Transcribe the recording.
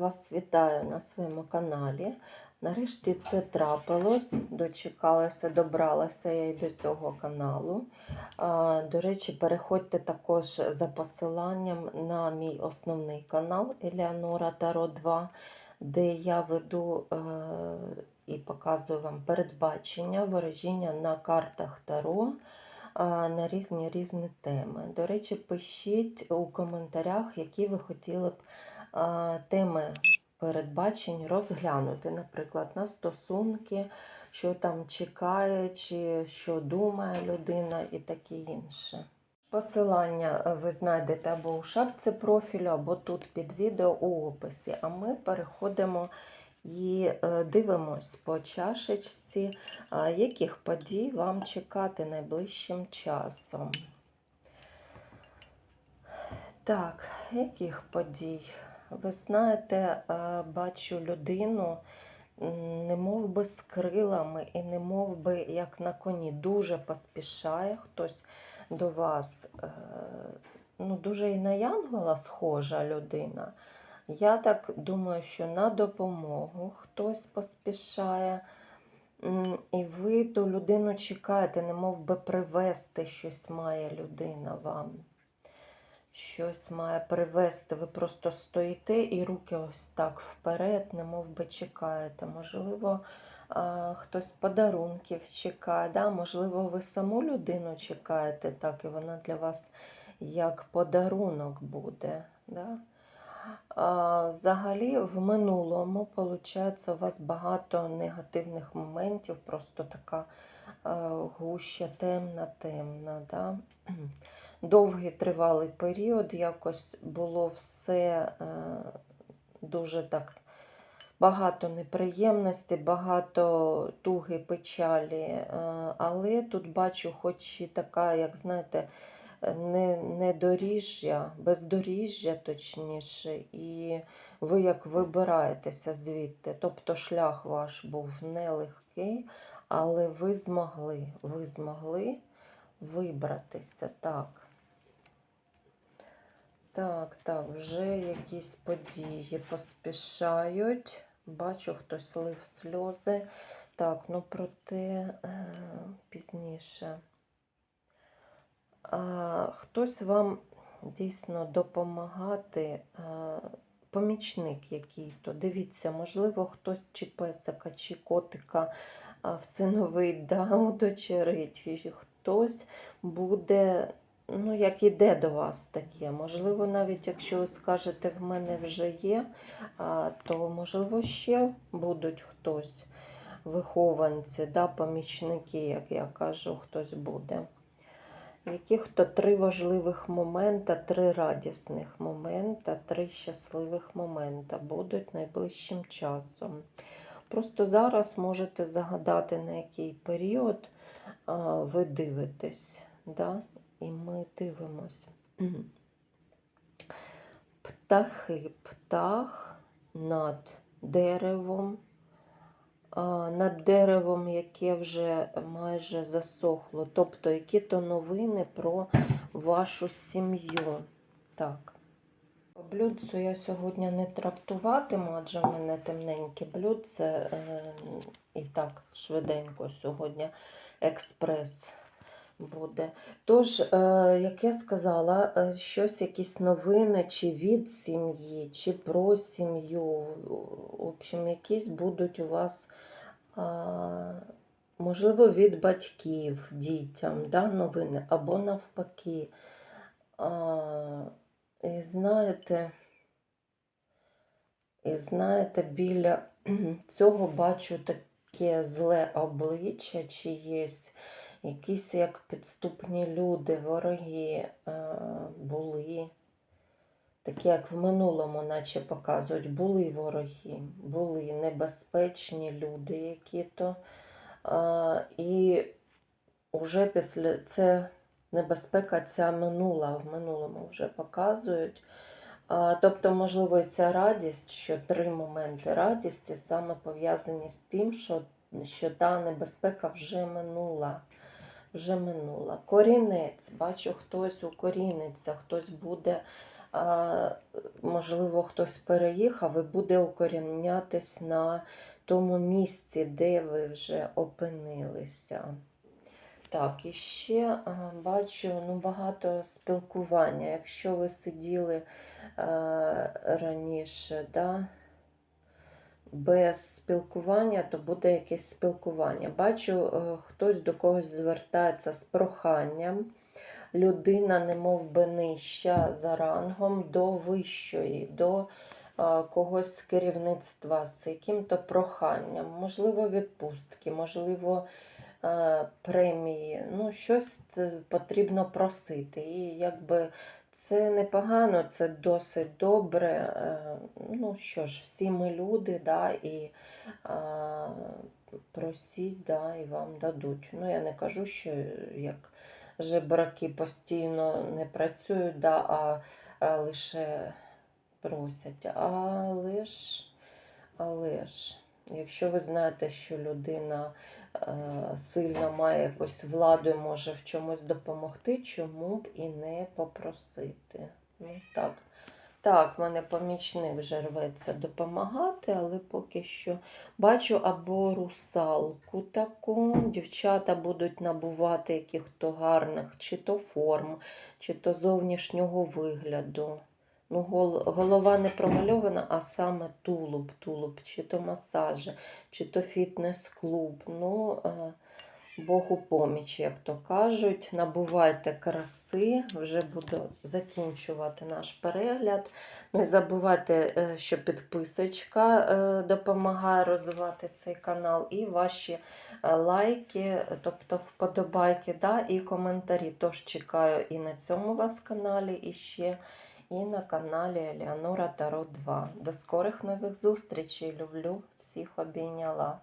вас вітаю на своєму каналі. Нарешті це трапилось, дочекалася, добралася я й до цього каналу. До речі, переходьте також за посиланням на мій основний канал Елеонора Таро 2, де я веду е, і показую вам передбачення, ворожіння на картах Таро на різні різні теми. До речі, пишіть у коментарях, які ви хотіли б теми передбачень розглянути, наприклад, на стосунки, що там чекає, чи що думає людина і таке інше. Посилання е, ви знайдете або у шапці профілю, або тут під відео у описі. А ми переходимо і е, дивимось по чашечці, яких подій вам чекати найближчим часом. Так, яких подій? Ви знаєте, е, бачу людину, не мов би з крилами і не мов би як на коні. Дуже поспішає хтось до вас. е, Ну, дуже і на Янгола схожа людина. Я так думаю, що на допомогу хтось поспішає. І ви ту людину чекаєте, не мов би привести щось має людина вам. Щось має привести. Ви просто стоїте і руки ось так вперед, не мов би чекаєте. Можливо, а, хтось подарунків чекає, да? можливо, ви саму людину чекаєте, так, і вона для вас як подарунок буде. Да? Взагалі, в минулому, виходить, у вас багато негативних моментів, просто така е, гуща, темна, темна. Да? Довгий тривалий період, якось було все е, дуже так. Багато неприємностей, багато туги, печалі. е, Але тут бачу, хоч і така, як знаєте, не, недоріжжя, бездоріжжя, точніше, і ви як вибираєтеся звідти. Тобто шлях ваш був нелегкий, але ви змогли, ви змогли вибратися. Так. Так, так, вже якісь події поспішають. Бачу, хтось лив сльози. Так, ну проте е, пізніше. А, хтось вам дійсно допомагати, а, помічник який-то. Дивіться, можливо, хтось чи песика, чи котика всиновить, да, удочерить, хтось буде, ну, як іде до вас таке. Можливо, навіть якщо ви скажете, в мене вже є, то можливо ще будуть хтось. Вихованці, да, помічники, як я кажу, хтось буде яких-то три важливих момента, три радісних момента, три щасливих момента будуть найближчим часом. Просто зараз можете загадати, на який період ви дивитесь. Да? І ми дивимось. Птахи, птах над деревом над деревом, яке вже майже засохло. Тобто, які то новини про вашу сім'ю. Так. По блюдцю я сьогодні не трактуватиму, адже в мене темненьке блюдце е, і так швиденько сьогодні експрес буде. Тож, е, як я сказала, е, щось, якісь новини чи від сім'ї, чи про сім'ю. В общем, якісь будуть у вас, можливо, від батьків дітям да, новини, або навпаки. І знаєте, і знаєте, біля цього бачу таке зле обличчя чиєсь якісь як підступні люди, вороги е, були, такі, як в минулому, наче показують, були вороги, були небезпечні люди які-то. І вже після це небезпека ця минула, в минулому вже показують. Тобто, можливо, ця радість, що три моменти радісті саме пов'язані з тим, що, що та небезпека вже минула вже минула. Корінець, бачу, хтось укоріниться, хтось буде можливо, хтось переїхав і буде укорінятись на тому місці, де ви вже опинилися. Так, і ще бачу ну, багато спілкування. Якщо ви сиділи а, раніше, да, без спілкування, то буде якесь спілкування. Бачу, е, хтось до когось звертається з проханням. Людина, не би нижча за рангом до вищої, до е, когось з керівництва з яким-то проханням, можливо, відпустки, можливо, е, премії. Ну, щось е, потрібно просити. І якби це непогано, це досить добре. Е, Ну що ж, всі ми люди, да, і просіть, да, і вам дадуть. Ну, я не кажу, що як жебраки постійно не працюють, да, а, а лише просять. Але ж, але ж, якщо ви знаєте, що людина е, сильно має якусь владу і може в чомусь допомогти, чому б і не попросити. Ну, так. Так, мене помічник вже рветься допомагати, але поки що бачу або русалку таку. Дівчата будуть набувати яких-то гарних чи то форм, чи то зовнішнього вигляду. Ну, голова не промальована, а саме тулуб, тулуб, чи то масажі, чи то фітнес-клуб. Ну, е, Богу поміч, як то кажуть. Набувайте краси, вже буду закінчувати наш перегляд. Не забувайте, е, що підписочка е, допомагає розвивати цей канал, і ваші лайки, тобто вподобайки, да, і коментарі. Тож чекаю і на цьому вас каналі, і ще і на каналі Еліанора Таро 2. До скорих нових зустрічей. Люблю, всіх обійняла.